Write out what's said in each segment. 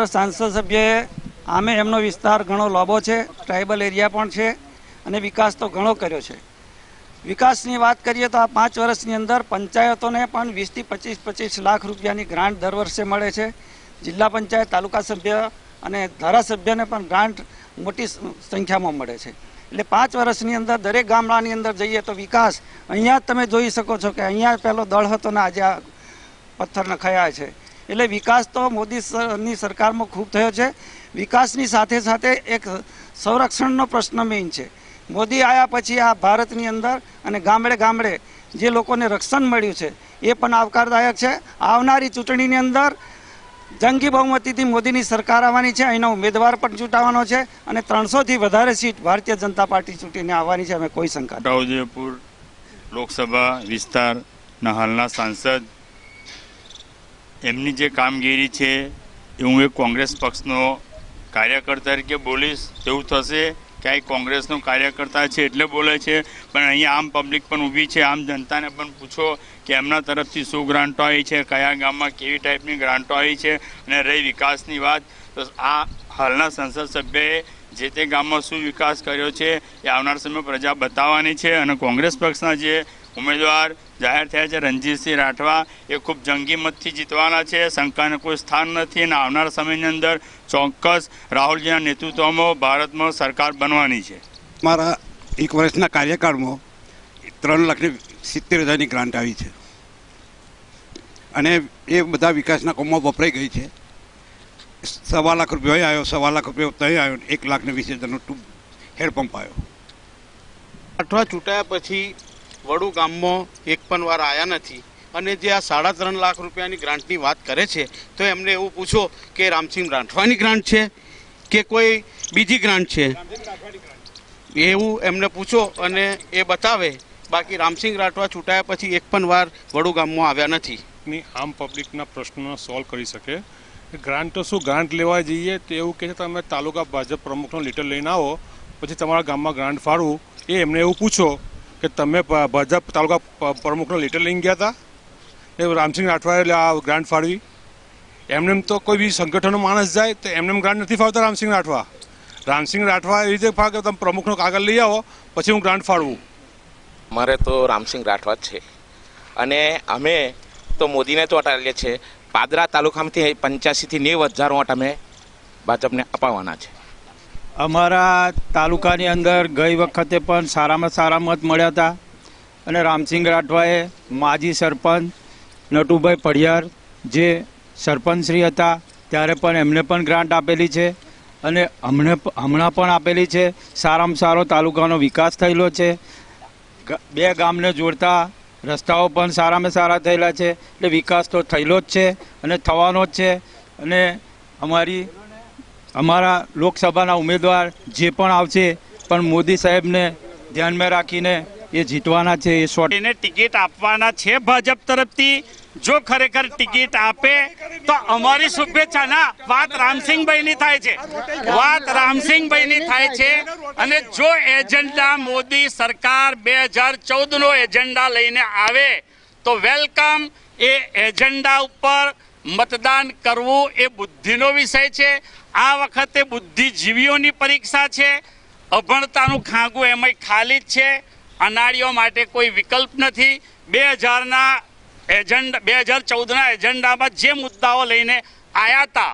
અંદર સાંસદ સભ્યએ આમે એમનો વિસ્તાર ઘણો લાંબો છે, ટ્રાઇબલ એરિયા પણ છે અને વિકાસ તો ઘણો કર્યો છે. વિકાસની વાત કરીએ તો આ પાંચ વર્ષની અંદર પંચાયતોને પણ વીસથી પચીસ પચીસ લાખ રૂપિયાની ગ્રાન્ટ દર વર્ષે મળે છે. જિલ્લા પંચાયત, તાલુકા સભ્ય અને ધારાસભ્યને પણ ગ્રાન્ટ મોટી સંખ્યામાં મળે છે. એટલે પાંચ વર્ષની અંદર દરેક ગામડાની અંદર જઈએ તો વિકાસ, અહીંયા તમે જોઈ શકો છો કે અહીંયા પહેલો દળ હતો ને આજે આ પથ્થર નખાયા છે. એટલે વિકાસ તો મોદીની સરકારમાં ખૂબ થયો છે. વિકાસની સાથે સાથે એક સંરક્ષણનો પ્રશ્ન મેઇન છે. મોદી આવ્યા પછી આ ભારતની અંદર અને ગામડે ગામડે જે લોકોને રક્ષણ મળ્યું છે, એ પણ આવકારદાયક છે. આવનારી ચૂંટણીની અંદર જંગી બહુમતીથી મોદીની સરકાર આવવાની છે. અહીંનો ઉમેદવાર પણ ચૂંટાવાનો છે અને ત્રણસોથી વધારે સીટ ભારતીય જનતા પાર્ટી ચૂંટીને આવવાની છે. અમે કોઈ શંકા. છોટાઉદેપુર લોકસભા વિસ્તારના હાલના સાંસદ એમની જે કામગીરી છે, એ હું એક કોંગ્રેસ પક્ષનો કાર્યકર તરીકે બોલીશ, તેવું થશે. ક્યાંય કોંગ્રેસનો કાર્યકર્તા છે એટલે બોલે છે, પણ અહીંયા આમ પબ્લિક પણ ઊભી છે. આમ જનતાને પણ પૂછો કે એમના તરફથી શું ગ્રાન્ટો આવી છે, કયા ગામમાં કેવી ટાઈપની ગ્રાન્ટો આવી છે અને રહી વિકાસની વાત. તો આ હાલના સંસદ સભ્યએ જે તે ગામમાં શું વિકાસ કર્યો છે એ આવનાર સમયમાં પ્રજા બતાવવાની છે અને કોંગ્રેસ પક્ષના જે ઉમેદવાર જાહેર થયા છે, રણજીતસિંહ રાઠવા, એ ખૂબ જંગી મતથી જીતવાના છે. શંકાને કોઈ સ્થાન નથી અને આવનાર સમયની અંદર ચોક્કસ રાહુલજીના નેતૃત્વમાં ભારતમાં સરકાર બનવાની છે. મારા એક વર્ષના કાર્યકાળમાં ત્રણ લાખની સિત્તેર હજારની ગ્રાન્ટ આવી છે. અને એ બધા વિકાસના કામમાં વપરાઈ ગઈ છે. સવા લાખ રૂપિયા અહીં આવ્યો સવા લાખ રૂપિયો ત્યાં આવ્યો એક લાખને વીસ હજારનો ટૂંક હેડપંપ આવ્યો અઠવા ચૂંટાયા પછી વડુ ગામમાં એક પણ વાર આવ્યા નથી અને જે આ સાડા ત્રણ લાખ રૂપિયાની ગ્રાન્ટની વાત કરે છે તો એમને એવું પૂછો કે રામસિંહ રાઠવાની ગ્રાન્ટ છે કે કોઈ બીજી ગ્રાન્ટ છે? એવું એમને પૂછો અને એ બતાવે. બાકી રામસિંહ રાઠવા ચૂંટાયા પછી એક પણ વાર વડુ ગામમાં આવ્યા નથી. ની આમ પબ્લિકના પ્રશ્નો સોલ્વ કરી શકે. ગ્રાન્ટ તો શું ગ્રાન્ટ લેવા જઈએ તો એવું કહે છે, તમે તાલુકા ભાજપ પ્રમુખનો લેટર લઈને આવો, પછી તમારા ગામમાં ગ્રાન્ટ ફાળવું. એ એમને એવું પૂછો કે, તમે ભાજપ તાલુકા પ્રમુખનો લેટર લઈને ગયા હતા એ રામસિંહ રાઠવાએ આ ગ્રાન્ટ ફાળવી. એમને એમ તો કોઈ બી સંગઠનનો માણસ જાય તો એમને ગ્રાન્ટ નથી ફાળવતા રામસિંહ રાઠવા. રામસિંહ રાઠવા એવી રીતે ફાળ તમે પ્રમુખનો કાગળ લઈ આવો, પછી હું ગ્રાન્ટ ફાળવું. મારે તો રામસિંહ રાઠવા છે. અને અમે તો મોદીને તો અટાડીએ છીએ. પાદરા તાલુકામાંથી પંચ્યાસીથી નેવ હજાર વોટ અમે ભાજપને અપાવવાના છે. અમારા તાલુકાની અંદર ગઈ વખતે પણ સારામાં સારા મત મળ્યા હતા અને રામસિંહ રાઠવાએ માજી સરપંચ નટુભાઈ પડિયાર જે સરપંચશ્રી હતા ત્યારે પણ એમને પણ ગ્રાન્ટ આપેલી છે અને હમણે હમણાં પણ આપેલી છે. સારામાં સારો તાલુકાનો વિકાસ થયેલો છે. બે ગામને જોડતા રસ્તાઓ પણ સારામાં સારા થયેલા છે, એટલે વિકાસ તો થયેલો જ છે અને થવાનો જ છે. અને અમારી, અમારા લોકસભાના ઉમેદવાર જે પણ આવશે, પણ મોદી સાહેબને ધ્યાનમાં રાખીને એ જીતવાના છે, એ શોર્ટ એને ટિકિટ આપવાના છે ભાજપ તરફથી. જો ખરેખર ટિકિટ આપે, તો અમારી શુભેચ્છાના વાત રામસિંહભાઈની થાય છે. વાત રામસિંહભાઈની થાય છે અને જો એજન્ડા મોદી સરકાર બે હજાર ચૌદનો એજન્ડા લઈને આવે, તો વેલકમ એ એજન્ડા ઉપર મતદાન કરવું એ બુદ્ધિનો વિષય છે. આ વખતે બુદ્ધિજીવીઓની પરીક્ષા છે. અભણતાનું ખાંગું એમાંય ખાલી જ છે. અનાળીઓ માટે કોઈ વિકલ્પ નથી. બે હજારના એજન્ડા, બે હજાર ચૌદના એજન્ડામાં જે મુદ્દાઓ લઈને આવ્યા હતા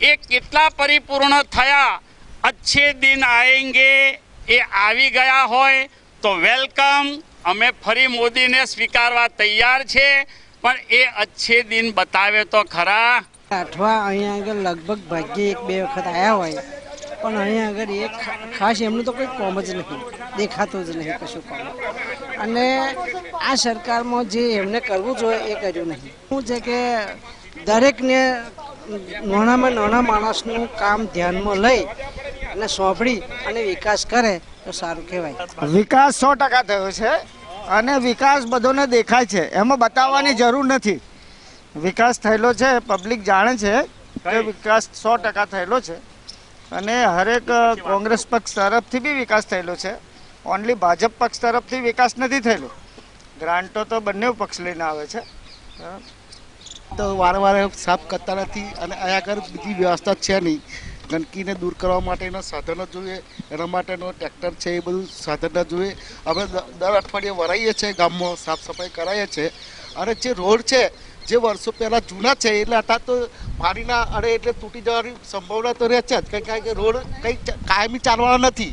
એ કેટલા પરિપૂર્ણ થયા? અચ્છે દિન આએંગે એ આવી ગયા હોય તો વેલકમ, અમે ફરી મોદીને સ્વીકારવા તૈયાર છે, પણ એ અચ્છે દિન બતાવે તો ખરા. અઠવા અહીંયા આગળ લગભગ ભાગ્યે એક બે વખત આવ્યા હોય, પણ અહીંયા આગળ એ ખાસ એમનું તો કોઈ કોમ જ નથી દેખાતું જ નહીં કશું કોમ. અને આ સરકારમાં જે એમને કરવું જોઈએ એ કર્યું નહીં. શું છે કે દરેકને નાનામાં નાના માણસનું કામ ધ્યાનમાં લઈ અને સોંપડી અને વિકાસ કરે તો સારું કહેવાય. વિકાસ સો ટકા થયો છે અને વિકાસ બધોને દેખાય છે. એમાં બતાવવાની જરૂર નથી. વિકાસ થયેલો છે પબ્લિક જાણે છે કે વિકાસ સો ટકા થયેલો છે. અને હરેક કોંગ્રેસ પક્ષ તરફથી બી વિકાસ થયેલો છે. ઓનલી ભાજપ પક્ષ તરફથી વિકાસ નથી થયેલો. ગ્રાન્ટો તો બંને પક્ષ લઈને આવે છે. તો વારે વારે સાફ કરતા નથી અને અહીંયા આગળ બીજી વ્યવસ્થા છે નહીં. ગંદકીને દૂર કરવા માટેના સાધનો જોઈએ, એના માટેનો ટ્રેક્ટર છે, એ બધું સાધનો જોઈએ. અમે દર અઠવાડિયે વરાઈએ છીએ ગામમાં સાફ સફાઈ કરાવીએ છીએ અને જે રોડ છે, જે વર્ષો પહેલાં જૂના છે એટલે અત્યારે તો પાણીના અડે એટલે તૂટી જવાની સંભાવના તો રહે છે જ. કારણ કે રોડ કંઈ કાયમી ચાલવાના નથી.